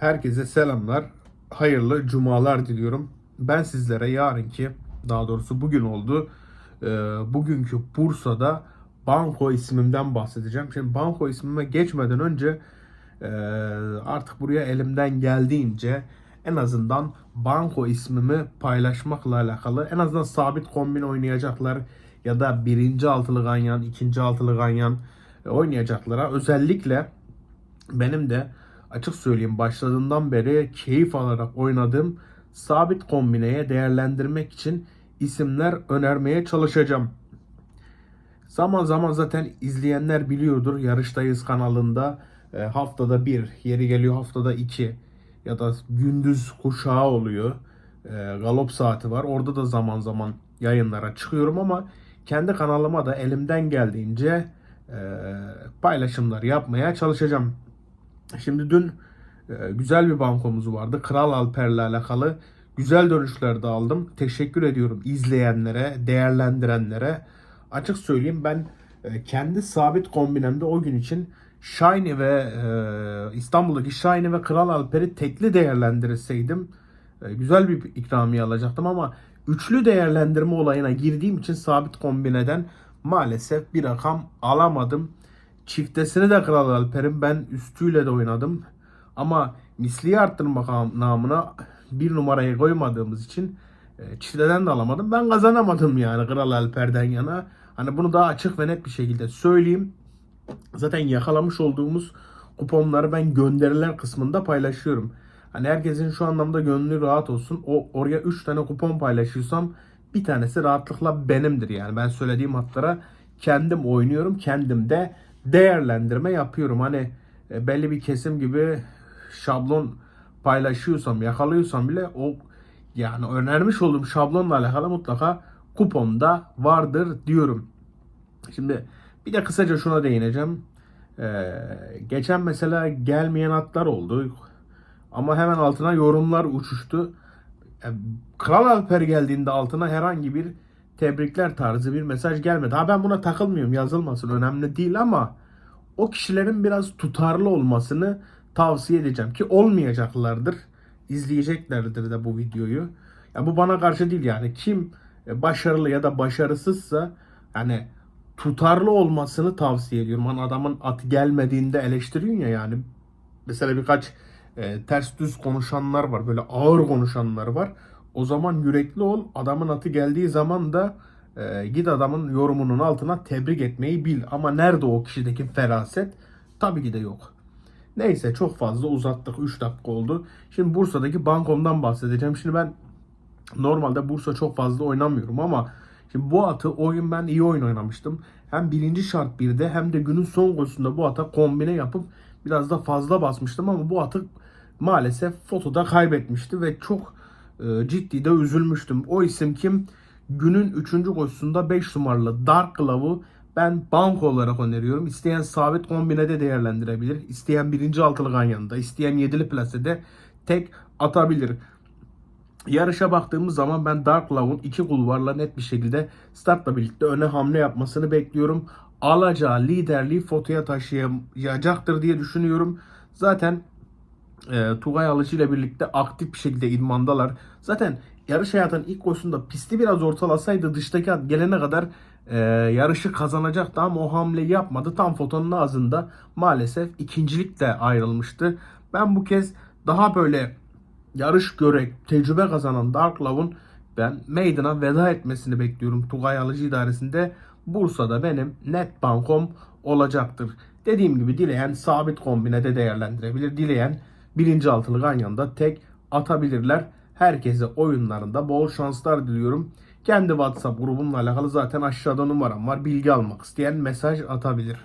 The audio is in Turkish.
Herkese selamlar. Hayırlı cumalar diliyorum. Ben sizlere yarınki, daha doğrusu bugün oldu. e, Bugünkü Bursa'da Banko ismimden bahsedeceğim. Şimdi Banko ismime geçmeden önce e, artık buraya elimden geldiğince en azından Banko ismimi paylaşmakla alakalı en azından sabit kombin oynayacaklar ya da birinci altılı ganyan, ikinci altılı ganyan e, oynayacaklara özellikle benim de açık söyleyeyim başladığından beri keyif alarak oynadığım sabit kombineye değerlendirmek için isimler önermeye çalışacağım. Zaman zaman zaten izleyenler biliyordur. Yarıştayız kanalında e, haftada bir, yeri geliyor haftada iki ya da gündüz kuşağı oluyor. E, galop saati var. Orada da zaman zaman yayınlara çıkıyorum ama kendi kanalıma da elimden geldiğince e, paylaşımlar yapmaya çalışacağım. Şimdi dün e, güzel bir bankomuz vardı. Kral Alper'le alakalı güzel dönüşler de aldım. Teşekkür ediyorum izleyenlere, değerlendirenlere. Açık söyleyeyim ben e, kendi sabit kombinemde o gün için Shiny ve e, İstanbul'daki Shiny ve Kral Alper'i tekli değerlendirseydim güzel bir ikramiye alacaktım ama üçlü değerlendirme olayına girdiğim için sabit kombineden maalesef bir rakam alamadım. Çiftesini de Kral Alper'in ben üstüyle de oynadım. Ama misliyi arttırmak namına bir numarayı koymadığımız için e, çifteden de alamadım. Ben kazanamadım yani Kral Alper'den yana. Hani bunu daha açık ve net bir şekilde söyleyeyim. Zaten yakalamış olduğumuz kuponları ben gönderiler kısmında paylaşıyorum. Hani herkesin şu anlamda gönlü rahat olsun. O oraya 3 tane kupon paylaşıyorsam bir tanesi rahatlıkla benimdir yani. Ben söylediğim hatlara kendim oynuyorum. Kendim de değerlendirme yapıyorum. Hani e, belli bir kesim gibi şablon paylaşıyorsam, yakalıyorsam bile o yani önermiş olduğum şablonla alakalı mutlaka kuponda vardır diyorum. Şimdi bir de kısaca şuna değineceğim. Ee, geçen mesela gelmeyen atlar oldu. Ama hemen altına yorumlar uçuştu. E, Kral Alper geldiğinde altına herhangi bir tebrikler tarzı bir mesaj gelmedi. Ha ben buna takılmıyorum yazılmasın önemli değil ama o kişilerin biraz tutarlı olmasını tavsiye edeceğim ki olmayacaklardır. İzleyeceklerdir de bu videoyu. Ya bu bana karşı değil yani kim e, başarılı ya da başarısızsa yani tutarlı olmasını tavsiye ediyorum. Hani adamın atı gelmediğinde eleştiriyorsun ya yani. Mesela birkaç e, ters düz konuşanlar var. Böyle ağır konuşanlar var. O zaman yürekli ol. Adamın atı geldiği zaman da e, git adamın yorumunun altına tebrik etmeyi bil. Ama nerede o kişideki feraset? Tabii ki de yok. Neyse çok fazla uzattık. 3 dakika oldu. Şimdi Bursa'daki bankomdan bahsedeceğim. Şimdi ben normalde Bursa çok fazla oynamıyorum ama şimdi bu atı o gün ben iyi oyun oynamıştım. Hem birinci şart birde hem de günün son golünde bu ata kombine yapıp biraz da fazla basmıştım ama bu atı maalesef fotoda kaybetmişti ve çok ciddi de üzülmüştüm. O isim kim? Günün 3. koşusunda 5 numaralı Dark Glove'u ben banko olarak öneriyorum. İsteyen sabit kombinede değerlendirebilir. İsteyen birinci altılı ganyanında, isteyen yedili plasede tek atabilir. Yarışa baktığımız zaman ben Dark Love'un iki kulvarla net bir şekilde startla birlikte öne hamle yapmasını bekliyorum. Alacağı liderliği fotoya taşıyacaktır diye düşünüyorum. Zaten e, Tugay Alıcı ile birlikte aktif bir şekilde idmandalar. Zaten yarış hayatının ilk koşusunda pisti biraz ortalasaydı dıştaki at gelene kadar e, yarışı kazanacaktı ama o hamleyi yapmadı. Tam fotonun ağzında maalesef ikincilikle ayrılmıştı. Ben bu kez daha böyle yarış görek, tecrübe kazanan Dark Love'un ben meydana veda etmesini bekliyorum Tugay Alıcı idaresinde. Bursa'da benim net bankom olacaktır. Dediğim gibi dileyen sabit kombinede değerlendirebilir. Dileyen birinci altılı ganyanda tek atabilirler. Herkese oyunlarında bol şanslar diliyorum. Kendi WhatsApp grubumla alakalı zaten aşağıda numaram var. Bilgi almak isteyen mesaj atabilir.